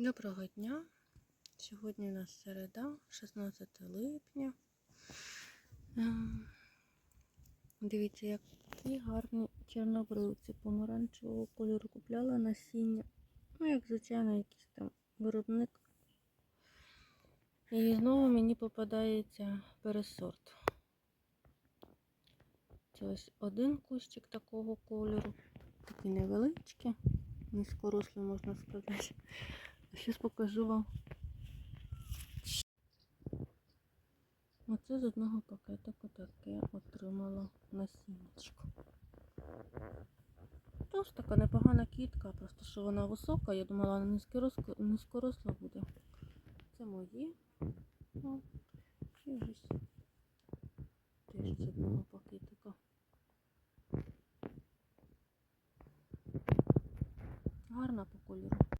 Доброго дня. Сьогодні у нас середа, 16 липня. Ем, Дивіться, які гарні чорнобривці помаранчевого кольору купляла насіння. Ну, як звичайно, якийсь там виробник. І знову мені попадається пересорт. Це ось один кущик такого кольору. Такий невеличкий, низькорослий можна сказати. Зараз покажу вам. Оце з одного пакетику таке отримала насіннячко. Тож така непогана квітка, просто що вона висока, я думала, вона низькоросла, низькоросла буде. Це мої. О, і ось теж з одного пакетика. Гарна по кольору.